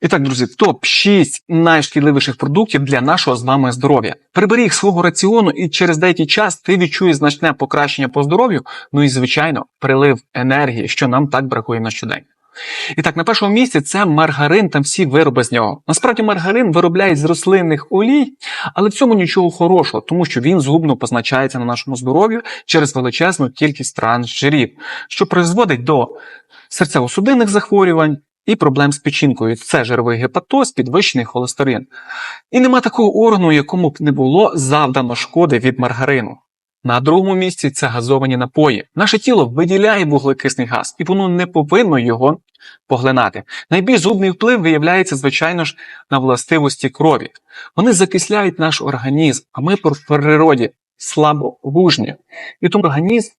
І так, друзі, топ 6 найшкідливіших продуктів для нашого з вами здоров'я. Прибери їх свого раціону, і через деякий час ти відчуєш значне покращення по здоров'ю, ну і звичайно, прилив енергії, що нам так бракує на щодень. І так, на першому місці це маргарин та всі вироби з нього. Насправді маргарин виробляють з рослинних олій, але в цьому нічого хорошого, тому що він згубно позначається на нашому здоров'ю через величезну кількість трансжирів, що призводить до серцево-судинних захворювань і проблем з печінкою. Це жировий гепатоз, підвищений холестерин. І нема такого органу, якому б не було завдано шкоди від маргарину. На другому місці це газовані напої. Наше тіло виділяє вуглекисний газ, і воно не повинно його поглинати. Найбільш зубний вплив виявляється, звичайно ж, на властивості крові. Вони закисляють наш організм, а ми по природі слабовужні. І тому організм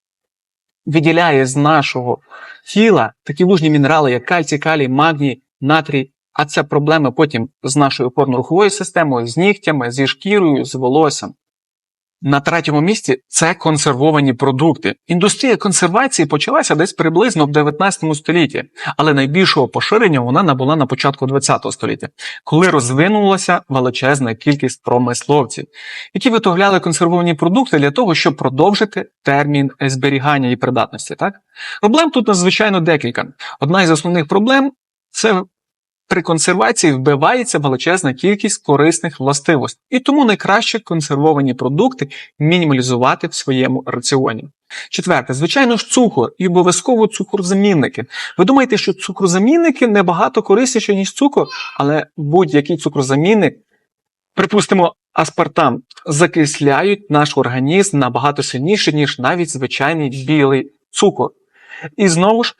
виділяє з нашого тіла такі лужні мінерали, як кальцій, калій, магній, натрій. А це проблеми потім з нашою опорно-руховою системою, з нігтями, зі шкірою, з волоссям. На третьому місці це консервовані продукти. Індустрія консервації почалася десь приблизно в 19 столітті, але найбільшого поширення вона набула на початку 20 століття, коли розвинулася величезна кількість промисловців, які виготовляли консервовані продукти для того, щоб продовжити термін зберігання і придатності. Так? Проблем тут надзвичайно декілька. Одна із основних проблем це при консервації вбивається величезна кількість корисних властивостей, і тому найкраще консервовані продукти мінімалізувати в своєму раціоні. Четверте, звичайно ж, цукор і обов'язково цукрозамінники. Ви думаєте, що цукрозамінники набагато корисніші, ніж цукор, але будь-який цукрозамінник, припустимо, аспартам, закисляють наш організм набагато сильніше, ніж навіть звичайний білий цукор. І знову ж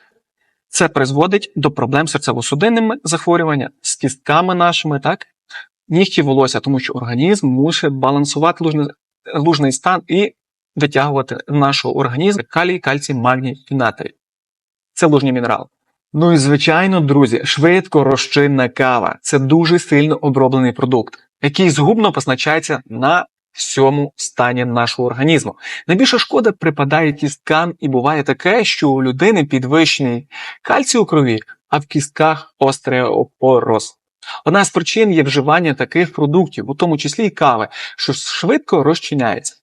це призводить до проблем з серцево-судинними захворювання, з кістками нашими, так? Нігті волосся, тому що організм мусить балансувати лужний, лужний стан і витягувати з нашого організму калій, кальцій, магній і. Це лужні мінерали. Ну і звичайно, друзі, швидко розчинна кава це дуже сильно оброблений продукт, який згубно позначається на всьому стані нашого організму. Найбільша шкода припадає кісткам, і буває таке, що у людини підвищений кальцій у крові, а в кістках остеопороз. Одна з причин є вживання таких продуктів, у тому числі і кави, що швидко розчиняється.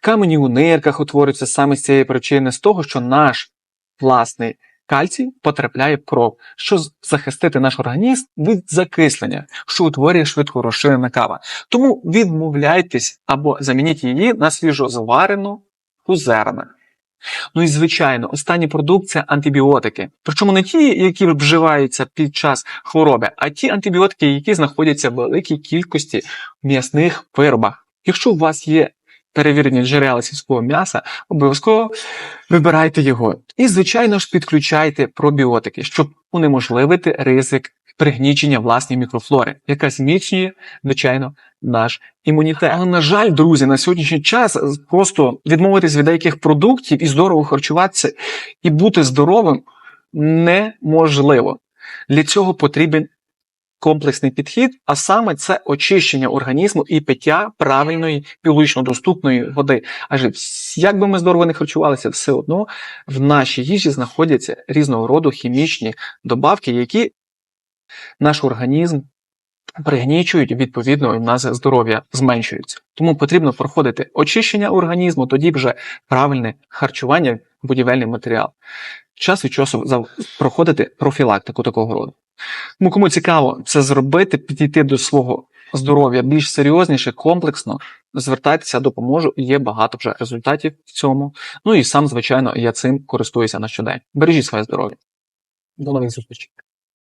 Камені у нирках утворюються саме з цієї причини, з того, що наш власний кальцій потрапляє в кров, що захистити наш організм від закислення, що утворює швидко розширена кава. Тому відмовляйтесь або замініть її на свіжозварену зерна. Ну і звичайно, останній продукт це антибіотики. Причому не ті, які вживаються під час хвороби, а ті антибіотики, які знаходяться в великій кількості м'ясних виробах. Якщо у вас є перевірені джерела сільського м'яса, обов'язково вибирайте його. І, звичайно ж, підключайте пробіотики, щоб унеможливити ризик пригнічення власної мікрофлори, яка зміцнює, звичайно, наш імунітет. Але, на жаль, друзі, на сьогоднішній час просто відмовитись від деяких продуктів і здорово харчуватися і бути здоровим неможливо. Для цього потрібен комплексний підхід, а саме це очищення організму і пиття правильної біологічно доступної води. Адже як би ми здорово не харчувалися, все одно в нашій їжі знаходяться різного роду хімічні добавки, які наш організм пригнічують, відповідно, у нас здоров'я зменшується. Тому потрібно проходити очищення організму, тоді вже правильне харчування, будівельний матеріал. Час від часу проходити профілактику такого роду. Тому кому цікаво це зробити, підійти до свого здоров'я більш серйозніше, комплексно, звертайтеся, допоможу, є багато вже результатів в цьому. Ну і сам, звичайно, я цим користуюся на щодень. Бережіть своє здоров'я. До нових зустрічей.